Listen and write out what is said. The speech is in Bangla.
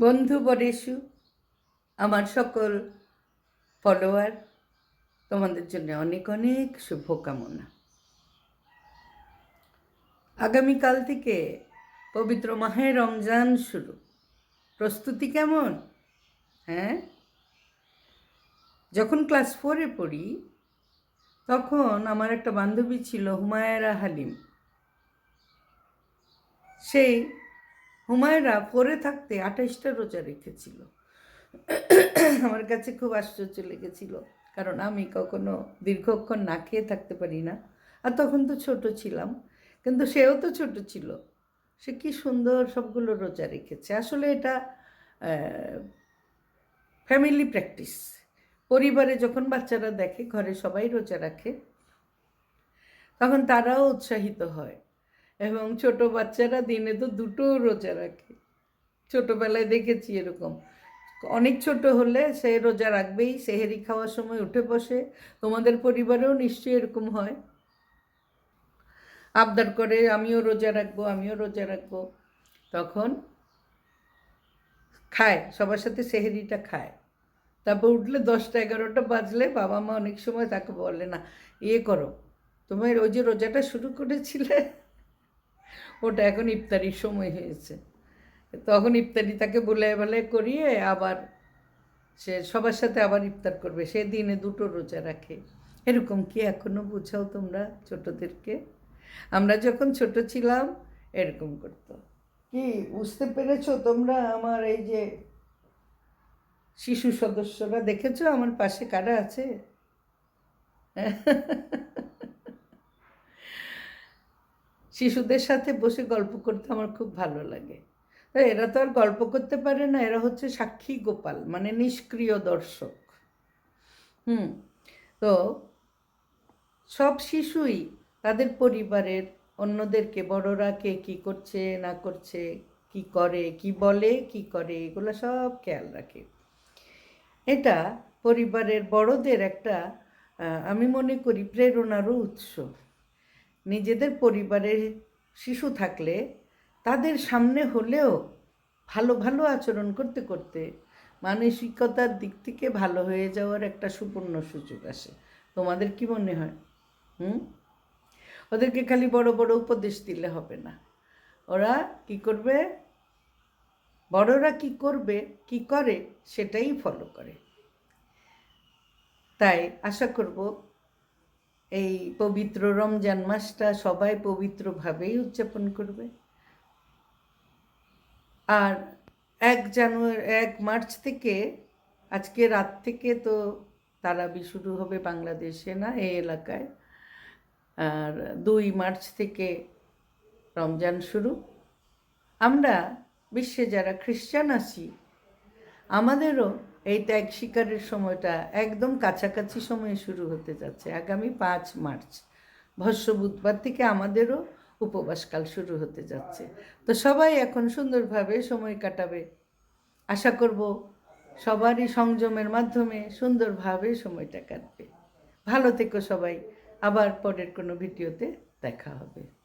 বন্ধু বরেশু আমার সকল ফলোয়ার তোমাদের জন্য অনেক অনেক শুভকামনা। আগামীকাল থেকে পবিত্র মাহে রমজান শুরু। প্রস্তুতি কেমন? হ্যাঁ? যখন ক্লাস ফোরে পড়ি, তখন আমার একটা বান্ধবী ছিল হুমায়রা হালিম। সেই হুমায়রা ফোরে থাকতে আঠাশটা রোজা রেখেছিল। আমার কাছে খুব আশ্চর্য লেগেছিল, কারণ আমি কখনো দীর্ঘক্ষণ না খেয়ে থাকতে পারি না, আর তখন তো ছোট ছিলাম, কিন্তু সেও তো ছোট ছিল। সে কি সুন্দর সবগুলো রোজা রেখেছে। আসলে এটা ফ্যামিলি প্র্যাকটিস পরিবারে যখন বাচ্চারা দেখে, ঘরে সবাই রোজা রাখে, তখন তারাও উৎসাহিত হয়। এবং ছোট বাচ্চারা দিনে তো দুটো রোজা রাখে। ছোটোবেলায় দেখেছি এরকম। অনেক ছোট হলে সে রোজা রাখবেই সেহেরি খাওয়ার সময় উঠে বসে। তোমাদের পরিবারেও নিশ্চয়ই এরকম হয়। আবদার করে, আমিও রোজা রাখব, আমিও রোজা রাখব। তখন খায়, সবার সাথে সেহেরিটা খায়। তারপর উঠলে দশটা, এগারোটা বাজলে বাবা মা অনেক সময় তাকে বলে, না ইয়ে করো। তোমার ওই যে রোজাটা শুরু করেছিলে ওটা এখন ইফতারির সময় হয়েছে। তখন ইফতারি তাকে বলে বলে করিয়ে আবার সে সবার সাথে আবার ইফতার করবে। সে দিনে দুটো রোজা রাখে। এরকম কি এখনও বুঝাও তোমরা ছোটদেরকে? আমরা যখন ছোট ছিলাম, এরকম করতো। কি, বুঝতে পেরেছ তোমরা আমার এই যে শিশু সদস্যরা দেখেছ আমার পাশে কারা আছে? শিশুদের সাথে বসে গল্প করতে আমার খুব ভালো লাগে। এরা তো আর গল্প করতে পারে না, এরা হচ্ছে সাক্ষী গোপাল মানে নিষ্ক্রিয় দর্শক। হুম, তো সব শিশুই তাদের পরিবারের অন্যদেরকে, বড়রা কে কী করছে, না করছে, কি করে, কি বলে, কি করে, এগুলো সব খেয়াল রাখে। এটা পরিবারের বড়দের একটা আমি মনে করি, প্রেরণারও উৎস। নিজেদের পরিবারের শিশু থাকলে তাদের সামনে হলেও ভালো ভালো আচরণ করতে করতে মানসিকতার দিক থেকে ভালো হয়ে যাওয়ার একটা সুপূর্ণ সুযোগ আসে। তোমাদের কি মনে হয়? হুম? ওদেরকে খালি বড় বড় উপদেশ দিলে হবে না। ওরা কি করবে? বড়রা কি করবে, কি করে সেটাই ফলো করে। তাই আশা করব এই পবিত্র রমজান মাসটা সবাই পবিত্রভাবেই উদযাপন করবে। আর এক জানুয়ারি, এক মার্চ থেকে, আজকে রাত থেকে তো তারাবি শুরু হবে বাংলাদেশে না, এই এলাকায়। আর দুই মার্চ থেকে রমজান শুরু। আমরা বিশ্বে যারা খ্রিস্টান আছি, আমাদেরও এই ত্যাগ শিকারের সময়টা, একদম কাছাকাছি সময়ে শুরু হতে যাচ্ছে, আগামী পাঁচ মার্চ। ভস্য বুধবার থেকে আমাদেরও উপবাসকাল শুরু হতে যাচ্ছে। তো সবাই এখন সুন্দরভাবে সময় কাটাবে। আশা করব সবারই সংযমের মাধ্যমে সুন্দরভাবে সময়টা কাটবে। ভালো থেকো সবাই। আবার পরের কোনো ভিডিওতে দেখা হবে।